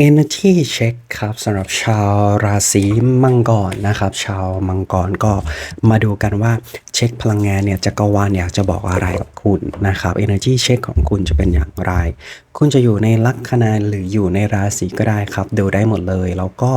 Energy Check ครับสำหรับชาวราศีมังกรนะครับ ชาวมังกรก็มาดูกันว่าเช็คพลังงานเนี่ยจักรวาลอยากจะบอกอะไรกับคุณนะครับ Energy Check ของคุณจะเป็นอย่างไร คุณจะอยู่ในลัคนาหรืออยู่ในราศีก็ได้ครับ ดูได้หมดเลย แล้วก็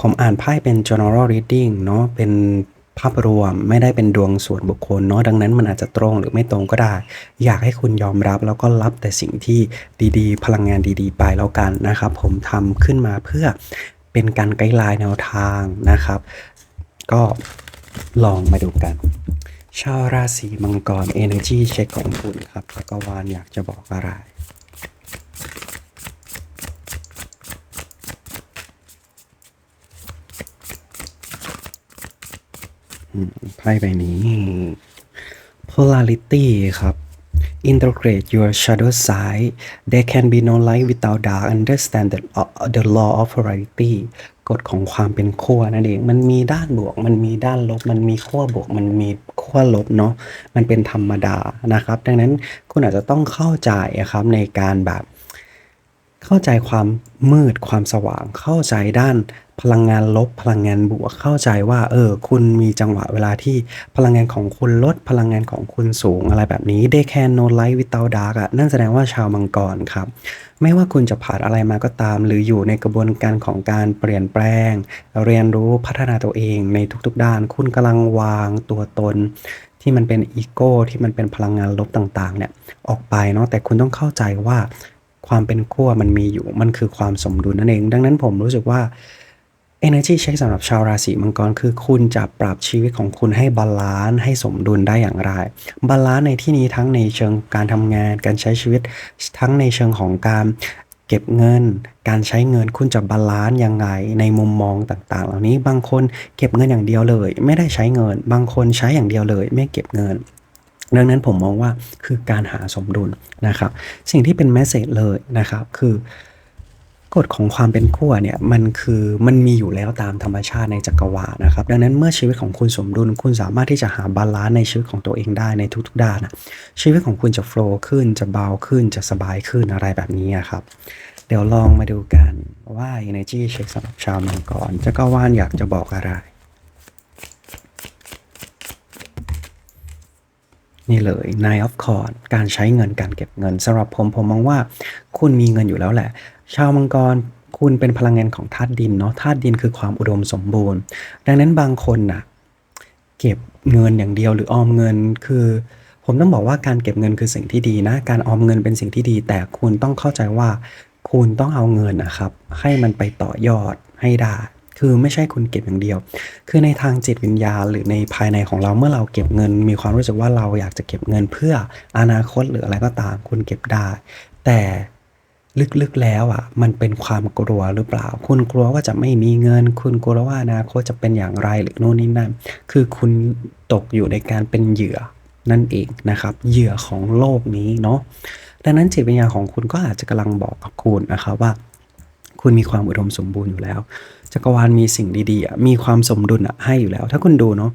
ผมอ่านไพ่เป็น general reading เนาะเป็น ภาพรวมไม่ได้เป็นดวงส่วนบุคคลเนาะดังนั้นมันอาจจะตรงหรือไม่ตรงก็ได้ อยากให้คุณยอมรับแล้วก็รับแต่สิ่งที่ดีๆ พลังงานดีๆ ไปแล้วกันนะครับ ผมทำขึ้นมาเพื่อเป็นการไกด์ไลน์แนวทางนะครับ ก็ลองมาดูกัน ชาวราศีมังกร Energy Check ของคุณครับจักรวาลอยากจะบอกอะไร ไพ่ใบนี้ polarity ครับ integrate your shadow side there can be no light without dark understand the, the law of polarity กฎของความเป็นขั้วนั่นเอง มันมีด้านบวก มันมีด้านลบ มันมีขั้วบวก มันมีขั้วลบเนาะ มันเป็นธรรมดานะครับ ดังนั้นคุณอาจจะต้องเข้าใจอะครับในการแบบ เข้าใจความมืดความสว่าง เข้าใจด้าน พลังงานลบ พลังงานบวกเข้าใจว่า เออ คุณมีจังหวะเวลาที่พลังงานของคุณลด พลังงานของคุณสูงอะไรแบบนี้ they can no light without dark อะนั่นแสดงว่าชาวมังกรครับ ไม่ว่าคุณจะผ่านอะไรมาก็ตาม หรืออยู่ในกระบวนการของการเปลี่ยนแปลง เรียนรู้พัฒนาตัวเองในทุกๆด้าน คุณกำลังวางตัวตนที่มันเป็นอีโก้ที่มันเป็นพลังงานลบต่างๆ เนี่ยออกไปเนาะแต่คุณต้องเข้าใจว่าความเป็นขั้วมันมีอยู่มันคือความสมดุลนั่นเอง ดังนั้นผมรู้สึกว่า Energy Check สำหรับชาวราศีมังกรคือคุณจะปรับชีวิตของคุณให้บาลานซ์ให้สมดุลได้อย่างไร บาลานซ์ในที่นี้ทั้งในเชิงการทำงาน การใช้ชีวิต ทั้งในเชิงของการเก็บเงิน การใช้เงินคุณจะบาลานซ์ยังไงในมุมมองต่าง ๆ เหล่านี้บางคนเก็บเงินอย่างเดียวเลย ไม่ได้ใช้เงิน บางคนใช้อย่างเดียวเลย ไม่เก็บเงินดังนั้นผมมองว่าคือการหาสมดุลนะครับ สิ่งที่เป็นแมสเซจเลยนะครับ คือ กฎของความเป็นขั้วเนี่ยมันคือมันมีอยู่แล้วตามธรรมชาติในจักรวาลนะครับ ดังนั้นเมื่อชีวิตของคุณสมดุลคุณสามารถที่จะหาบาลานซ์ในชีวิตของตัวเองได้ในทุกๆด้านนะชีวิตของคุณจะโฟล์ขึ้นจะเบาขึ้นจะสบายขึ้นอะไรแบบนี้ครับ เดี๋ยวลองมาดูกันว่า Energy Check สำหรับชาวมังกรจักรวาลอยากจะบอกอะไร นี่เลย Nine of c o r d การใช้เงินการเก็บเงินสำหรับผมผมมองว่า คุณมีเงินอยู่แล้วแหละ ชาวมังกรคุณเป็นพลังงานของธาตุดินเนาะธาตุดินคือความอุดมสมบูรณ์ ดังนั้นบางคนน่ะเก็บเงินอย่างเดียวหรือออมเงินคือ ผมต้องบอกว่าการเก็บเงินคือสิ่งที่ดีนะ การออมเงินเป็นสิ่งที่ดี แต่คุณต้องเข้าใจว่าคุณต้องเอาเงินนะครับ ให้มันไปต่อยอดให้ได้ คือไม่ใช่คุณเก็บอย่างเดียว คือในทางจิตวิญญาณหรือในภายในของเราเมื่อเราเก็บเงิน มีความรู้สึกว่าเราอยากจะเก็บเงินเพื่ออนาคตหรืออะไรก็ตามคุณเก็บได้ แต่ ลึกๆแล้วอะ มันเป็นความกลัวหรือเปล่า คุณกลัวว่าจะไม่มีเงิน คุณกลัวว่าอนาคตจะเป็นอย่างไรหรือโน่นนี่นั่น คือคุณตกอยู่ในการเป็นเหยื่อนั่นเองนะครับ เหยื่อของโลกนี้เนาะดังนั้นจิตวิญญาณของคุณก็อาจจะกำลังบอกกับคุณนะครับว่า คุณมีความอุดมสมบูรณ์อยู่แล้วจักรวาลมีสิ่งดีๆมีความสมดุลให้อยู่แล้ว ถ้าคุณดูเนาะ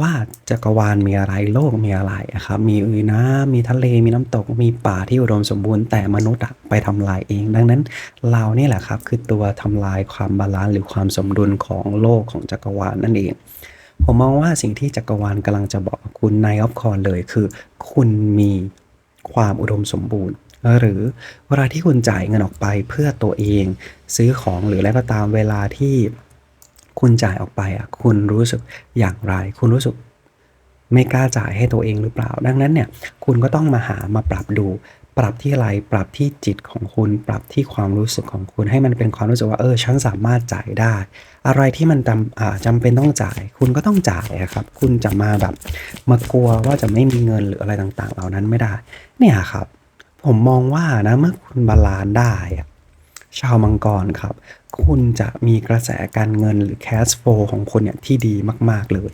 ว่าจักรวาลมีอะไรโลกมีอะไรครับมีอือน้ำมีทะเลมีน้ำตก มีป่าที่อุดมสมบูรณ์แต่มนุษย์ไปทำลายเอง ดังนั้นเรานี่แหละครับ คือตัวทำลายความบาลานซ์หรือความสมดุลของโลกของจักรวาลนั่นเอง ผมมองว่าสิ่งที่จักรวาลกำลังจะบอกคุณในออฟคอนเลยคือ คุณมีความอุดมสมบูรณ์หรือเวลาที่คุณจ่ายเงินออกไปเพื่อตัวเอง ซื้อของหรืออะไรก็ตามเวลาที่ คุณจ่ายออกไปอะคุณรู้สึกอย่างไร คุณรู้สึกไม่กล้าจ่ายให้ตัวเองหรือเปล่า ดังนั้นเนี่ยคุณก็ต้องมาหามาปรับดู ปรับที่อะไรปรับที่จิตของคุณ ปรับที่ความรู้สึกของคุณ ให้มันเป็นความรู้สึกว่าเออฉันสามารถจ่ายได้ อะไรที่มันจำอ่าจำเป็นต้องจ่าย คุณก็ต้องจ่ายครับ คุณจะมาแบบมากลัวว่าจะไม่มีเงินหรืออะไรต่างๆ เหล่านั้นไม่ได้ เนี่ยครับ ผมมองว่านะเมื่อคุณบาลานได้ชาวมังกรครับ คุณจะมีกระแสการเงินหรือ cash flow ของคุณเนี่ยที่ดีมาก ๆ เลย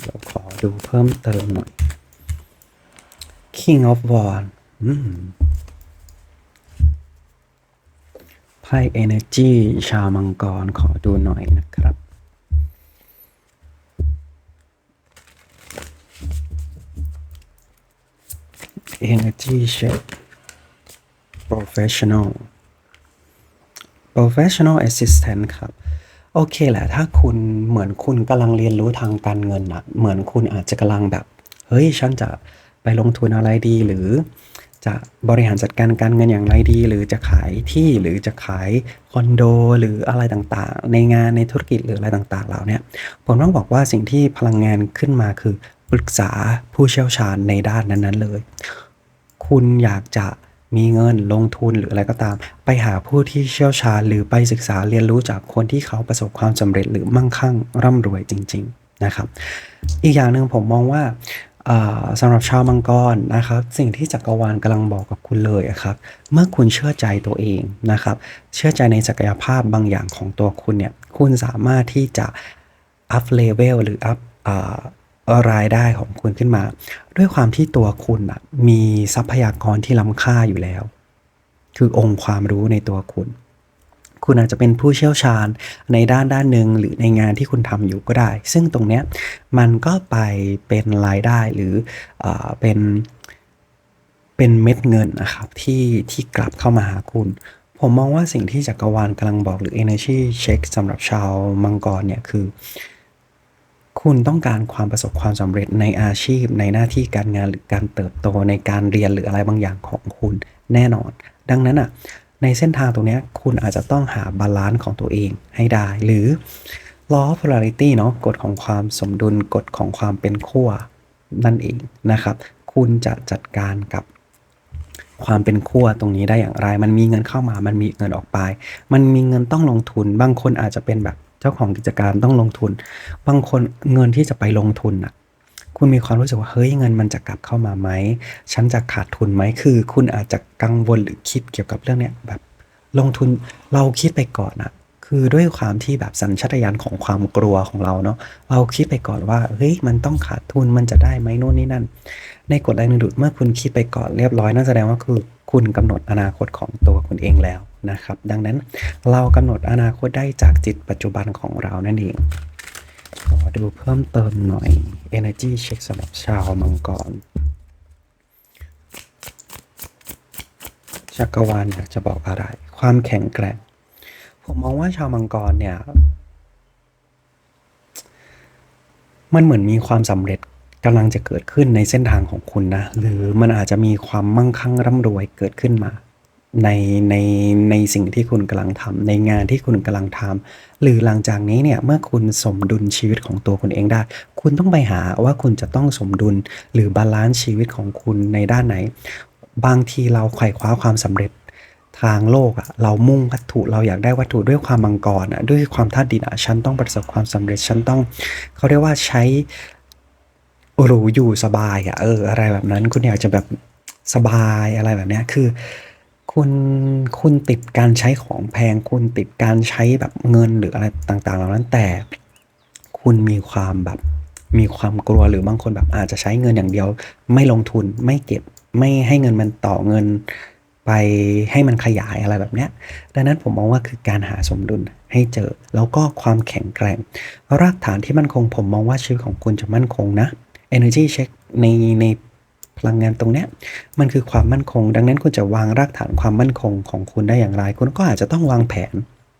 เดี๋ยวขอดูเพิ่มเติมหน่อย King of Wands อืมไพ่ Energy ชาวมังกรขอดูหน่อยนะครับ Energy Check Professional professional assistant ครับ โอเคแหละ ถ้าคุณเหมือนคุณกำลังเรียนรู้ทางการเงินอะเหมือนคุณอาจจะกำลังแบบ เฮ้ย ฉันจะไปลงทุนอะไรดี หรือจะบริหารจัดการการเงินอย่างไรดี หรือจะขายที่หรือจะขายคอนโด หรืออะไรต่างๆ ในงานในธุรกิจหรืออะไรต่างๆเหล่านี้ผมต้องบอกว่าสิ่งที่พลังงานขึ้นมาคือปรึกษาผู้เชี่ยวชาญในด้านนั้นๆเลย คุณอยากจะ มีเงินลงทุนหรืออะไรก็ตาม ไปหาผู้ที่เชี่ยวชาญหรือไปศึกษาเรียนรู้จากคนที่เขาประสบความสำเร็จหรือมั่งคั่งร่ำรวยจริง ๆนะครับ อีกอย่างหนึ่งผมมองว่าอ่าสำหรับชาวมังกรนะครับ สิ่งที่จักรวาลกำลังบอกกับคุณเลยครับ เมื่อคุณเชื่อใจตัวเองนะครับ เชื่อใจในศักยภาพบางอย่างของตัวคุณเนี่ย คุณสามารถที่จะอัพเลเวลหรืออัพ รายได้ของคุณขึ้นมา ด้วยความที่ตัวคุณอะมีทรัพยากรที่ล้ำค่าอยู่แล้ว คือองค์ความรู้ในตัวคุณ คุณอาจจะเป็นผู้เชี่ยวชาญในด้านด้านหนึ่งหรือในงานที่คุณทำอยู่ก็ได้ ซึ่งตรงเนี้ยมันก็ไปเป็นรายได้หรือเออเป็นเป็นเม็ดเงินนะครับที่ที่กลับเข้ามาหาคุณ ผมมองว่าสิ่งที่จักรวาลกำลังบอกหรือ energy check สำหรับชาวมังกรเนี่ยคือ คุณต้องการความประสบความสำเร็จในอาชีพ ในหน้าที่การงานหรือการเติบโตในการเรียนหรืออะไรบางอย่างของคุณแน่นอน ดังนั้นอะในเส้นทางตรงเนี้ยคุณอาจจะต้องหาบาลานซ์ของตัวเองให้ได้ หรือ law of polarity เนาะกฎของความสมดุลกฎของความเป็นขั้วนั่นเองนะครับ คุณจะจัดการกับความเป็นขั้วตรงนี้ได้อย่างไร มันมีเงินเข้ามา มันมีเงินออกไป มันมีเงินต้องลงทุน บางคนอาจจะเป็นแบบ จ้าของกิจการต้องลงทุน บางคนเงินที่จะไปลงทุนอะ คุณมีความรู้สึกว่า เฮ้ยเงินมันจะกลับเข้ามาไหม ฉันจะขาดทุนไหม คือคุณอาจจะกังวลหรือคิดเกี่ยวกับเรื่องเนี้ยแบบลงทุนเราคิดไปก่อนอะคือด้วยความที่แบบสัญชาตญาณของความกลัวของเราเนาะเราคิดไปก่อนว่าเฮ้ยมันต้องขาดทุนมันจะได้ไหมโน่นนี่นั่น ในกฎแรงดึงดูดเมื่อคุณคิดไปก่อนเรียบร้อยนั่นแสดงว่าคือคุณกำหนดอนาคตของตัวคุณเองแล้ว นะครับ ดังนั้นเรากำหนดอนาคตได้จากจิตปัจจุบันของเรานั่นเอง ขอดูเพิ่มเติมหน่อย energy check สำหรับชาวมังกรจักรวาลอยากจะบอกอะไร ความแข็งแกร่ง ผมมองว่าชาวมังกรเนี่ย มันเหมือนมีความสำเร็จกำลังจะเกิดขึ้นในเส้นทางของคุณนะ หรือมันอาจจะมีความมั่งคั่งร่ำรวยเกิดขึ้นมา ในในในสิ่งที่คุณกำลังทำในงานที่คุณกำลังทำหรือหลังจากนี้เนี่ยเมื่อคุณสมดุลชีวิตของตัวคุณเองได้ คุณต้องไปหาว่าคุณจะต้องสมดุลหรือบาลานซ์ชีวิตของคุณในด้านไหน บางทีเราไขว่คว้าความสำเร็จทางโลกอะเรามุ่งวัตถุเราอยากได้วัตถุด้วยความมังกรอะด้วยความธาตุดินอะฉันต้องประสบความสำเร็จฉันต้องเขาเรียกว่าใช้หรูอยู่สบายอะเอออะไรแบบนั้นคุณอยากจะแบบสบายอะไรแบบเนี้ยคือ คุณคุณติดการใช้ของแพง คุณติดการใช้แบบเงินหรืออะไรต่างๆ เหล่านั้นแต่ คุณมีความแบบมีความกลัวหรือบางคนแบบอาจจะใช้เงินอย่างเดียว ไม่ลงทุนไม่เก็บไม่ให้เงินมันต่อเงิน ไปให้มันขยายอะไรแบบเนี้ยดังนั้นผมมองว่าคือการหาสมดุลให้เจอ แล้วก็ความแข็งแกร่ง รากฐานที่มั่นคงผมมองว่าชีวิตของคุณจะมั่นคงนะ energy check ในใน พลังงานตรงเนี้ยมันคือความมั่นคง ดังนั้นคุณจะวางรากฐานความมั่นคงของคุณได้อย่างไร คุณก็อาจจะต้องวางแผน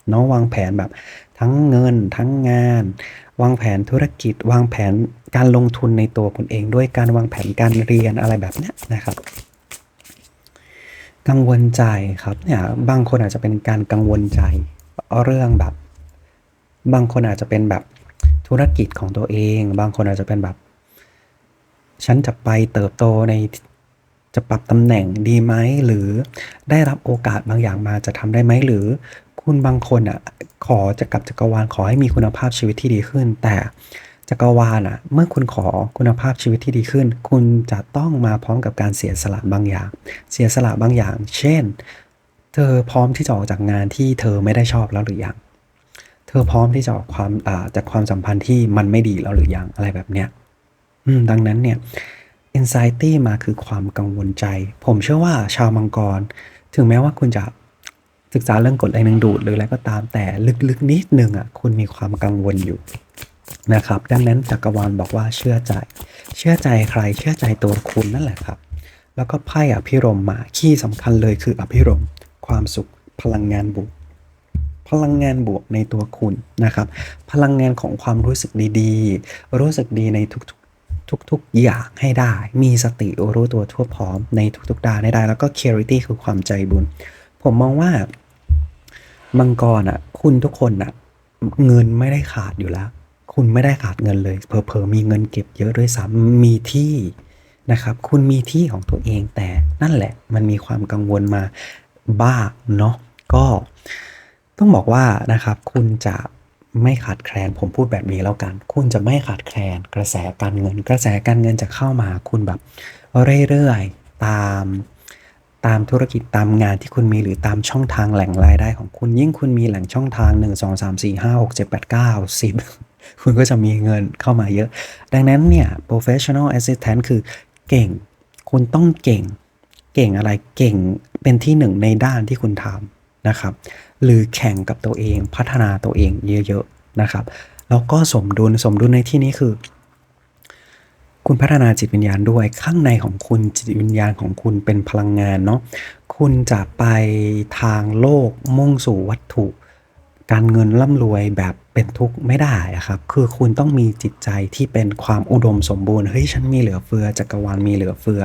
เนาะวางแผนแบบทั้งเงินทั้งงาน วางแผนธุรกิจ วางแผนการลงทุนในตัวคุณเอง ด้วยการวางแผนการเรียนอะไรแบบเนี้ยนะครับ กังวลใจครับเนี่ยบางคนอาจจะเป็นการกังวลใจเรื่องแบบ บางคนอาจจะเป็นแบบธุรกิจของตัวเอง บางคนอาจจะเป็นแบบ ฉันจะไปเติบโตในจะปรับตำแหน่งดีไหมหรือได้รับโอกาสบางอย่างมาจะทำได้ไหมหรือคุณบางคนอะขอจะกลับจักรวาลขอให้มีคุณภาพชีวิตที่ดีขึ้น แต่จักรวาลอะเมื่อคุณขอคุณภาพชีวิตที่ดีขึ้น คุณจะต้องมาพร้อมกับการเสียสละบางอย่าง เสียสละบางอย่าง เช่น เธอพร้อมที่จะออกจากงานที่เธอไม่ได้ชอบแล้วหรือยังเธอพร้อมที่จะออกความาจากความสัมพันธ์ที่มันไม่ดีแล้วหรือยังอะไรแบบเนี้ย ดังนั้นเนี่ย anxiety มาคือความกังวลใจ ผมเชื่อว่าชาวมังกร ถึงแม้ว่าคุณจะศึกษาเรื่องกฎแรงดึงดูดหรืออะไรก็ตามแต่ลึกๆนิดนึงอะคุณมีความกังวลอยู่นะครับ ดังนั้นจักรวาลบอกว่าเชื่อใจ เชื่อใจใคร เชื่อใจตัวคุณนั่นแหละครับ แล้วก็ไพ่อภิรมมาคีย์สำคัญเลยคืออภิรมความสุขพลังงานบวกพลังงานบวกในตัวคุณนะครับ พลังงานของความรู้สึกดีๆ รู้สึกดีใน ทุกๆ อย่างให้ได้ มีสติรู้ตัวทั่วพร้อมในทุกๆด้านให้ได้ แล้วก็ clarity คือความใจบุญ ผมมองว่า มังกรอะ คุณทุกคนอะ เงินไม่ได้ขาดอยู่แล้ว คุณไม่ได้ขาดเงินเลยเพอๆมีเงินเก็บเยอะด้วยซ้ำมีที่นะครับ คุณมีที่ของตัวเองแต่นั่นแหละ มันมีความกังวลมาบ้างเนาะก็ต้องบอกว่านะครับ คุณจะ ไม่ขาดแคลน ผมพูดแบบนี้แล้วกัน คุณจะไม่ขาดแคลนกระแสการเงิน กระแสการเงินจะเข้ามาคุณแบบเรื่อยๆตามตามธุรกิจตามงานที่คุณมีหรือตามช่องทางแหล่งรายได้ของคุณยิ่งคุณมีแหล่งช่องทาง 1 2 3 4 5 6 7 8 9 10 คุณก็จะมีเงินเข้ามาเยอะ ดังนั้นเนี่ย professional assistant คือเก่ง คุณต้องเก่ง เก่งอะไรเก่งเป็นที่หนึ่งในด้านที่คุณทำ นะครับ หรือแข่งกับตัวเองพัฒนาตัวเองเยอะๆนะครับ แล้วก็สมดุลสมดุลในที่นี้คือ คุณพัฒนาจิตวิญญาณด้วยข้างในของคุณจิตวิญญาณของคุณเป็นพลังงานเนาะคุณจะไปทางโลกมุ่งสู่วัตถุ การเงินร่ำรวยแบบเป็นทุกข์ไม่ได้ครับ คือคุณต้องมีจิตใจที่เป็นความอุดมสมบูรณ์เฮ้ยฉันมีเหลือเฟือจักรวาลมีเหลือเฟือ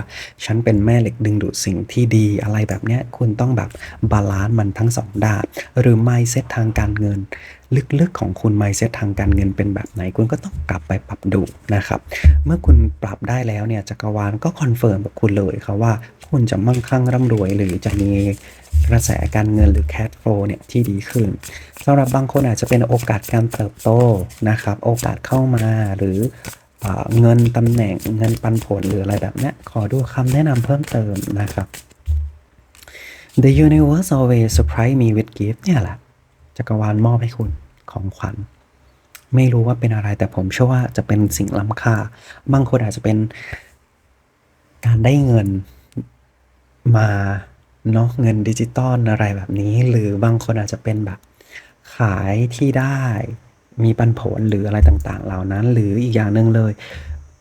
ฉันเป็นแม่เหล็กดึงดูดสิ่งที่ดีอะไรแบบเนี้ยคุณต้องแบบบาลานซ์มันทั้งสองด้านหรือไม่เซตทางการเงิน ลึกๆของคุณ mindset ทางการเงินเป็นแบบไหน คุณก็ต้องกลับไปปรับดูนะครับ เมื่อคุณปรับได้แล้วเนี่ยจักรวาลก็คอนเฟิร์มกับคุณเลยครับว่าคุณจะมั่งคั่งร่ำรวย หรือจะมีกระแสการเงินหรือ cash flow เนี่ยที่ดีขึ้นสำหรับบางคนอาจจะเป็นโอกาสการเติบโตนะครับ โอกาสเข้ามาหรือเงินตำแหน่งเงินปันผลหรืออะไรแบบนี้ขอดูคำแนะนำเพิ่มเติมนะครับ The universe always surprise me with gift เนี่ยแหละจักรวาลมอบให้คุณ ของขวัญ ไม่รู้ว่าเป็นอะไรแต่ผมเชื่อว่าจะเป็นสิ่งล้ำค่า บางคนอาจจะเป็นการได้เงินมาเนาะเงินดิจิตอลอะไรแบบนี้ หรือบางคนอาจจะเป็นแบบขายที่ได้มีปันผลหรืออะไรต่างๆ เหล่านั้น หรืออีกอย่างหนึ่งเลย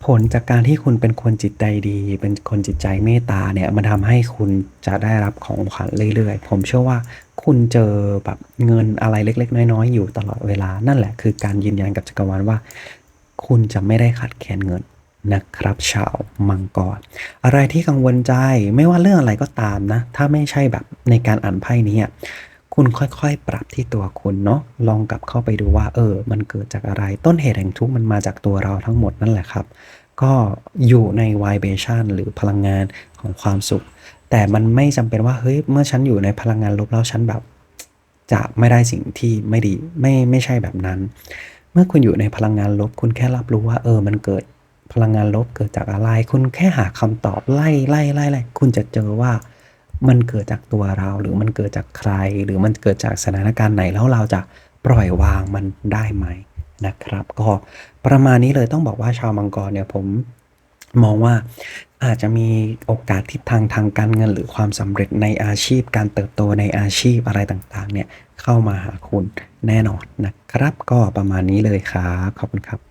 ผลจากการที่คุณเป็นคนจิตใจดี เป็นคนจิตใจเมตตาเนี่ยมันทำให้คุณจะได้รับของขวัญเรื่อยๆ ผมเชื่อว่า คุณเจอแบบเงินอะไรเล็ก ๆ น้อยๆอยู่ตลอดเวลานั่นแหละคือการยืนยันกับจักรวาลว่า คุณจะไม่ได้ขาดแคลนเงินนะครับ ชาวมังกร อะไรที่กังวลใจไม่ว่าเรื่องอะไรก็ตามนะ ถ้าไม่ใช่แบบในการอ่านไพ่นี้คุณค่อยๆ ปรับที่ตัวคุณเนาะลองกลับเข้าไปดูว่า เออ มันเกิดจากอะไรต้นเหตุแห่งทุกข์มันมาจากตัวเราทั้งหมดนั่นแหละครับ ก็อยู่ใน vibration หรือพลังงานของความสุข แต่มันไม่จำเป็นว่าเฮ้ยเมื่อฉันอยู่ในพลังงานลบแล้วฉันแบบ จะไม่ได้สิ่งที่ไม่ดีไม่ไม่ใช่แบบนั้น เมื่อคุณอยู่ในพลังงานลบ คุณแค่รับรู้ว่า เออ มันเกิดพลังงานลบเกิดจากอะไร คุณแค่หาคำตอบไล่ไล่ไล่ไล่คุณจะเจอว่ามันเกิดจากตัวเราหรือมันเกิดจากใคร หรือมันเกิดจากสถานการณ์ไหนแล้วเราจะปล่อยวางมันได้ไหมนะครับ ก็ประมาณนี้เลยต้องบอกว่าชาวมังกรเนี่ยผมมองว่า อาจจะมีโอกาสทิศทางทางการเงิน หรือความสำเร็จในอาชีพ การเติบโตในอาชีพอะไรต่างๆเนี่ยเข้ามาหาคุณแน่นอนนะครับ ก็ประมาณนี้เลยครับขอบคุณครับ